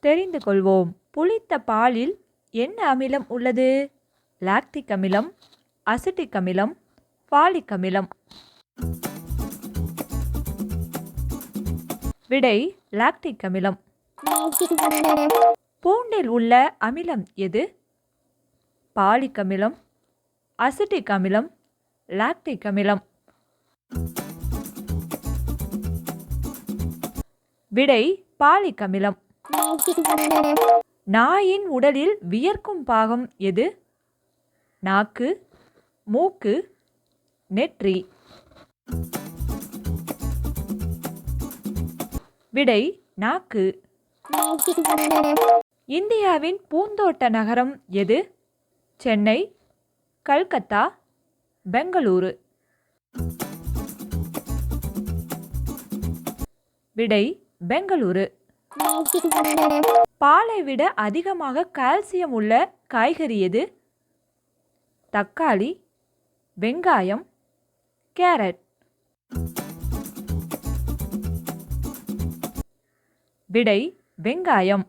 தெரிந்து கொள்வோம். புளித்த பாலில் என்ன அமிலம் உள்ளது? லாக்டிக் அமிலம் அசிட்டிக் அமிலம் பாலிக் அமிலம். விடை லாக்டிக் அமிலம். பூண்டில் உள்ள அமிலம் எது? பாலிக் அமிலம் அசிட்டிக் அமிலம் லாக்டிக் அமிலம். விடை பாலிக் அமிலம். நாயின் உடலில் வியர்க்கும் பாகம் எது? நாக்கு மூக்கு நெற்றி. விடை நாக்கு. இந்தியாவின் பூந்தோட்ட நகரம் எது? சென்னை கல்கத்தா பெங்களூரு. விடை பெங்களூரு. பாலை விட அதிகமாக கால்சியம் உள்ள காய்கறி எது? தக்காளி வெங்காயம் கேரட். விடை வெங்காயம்.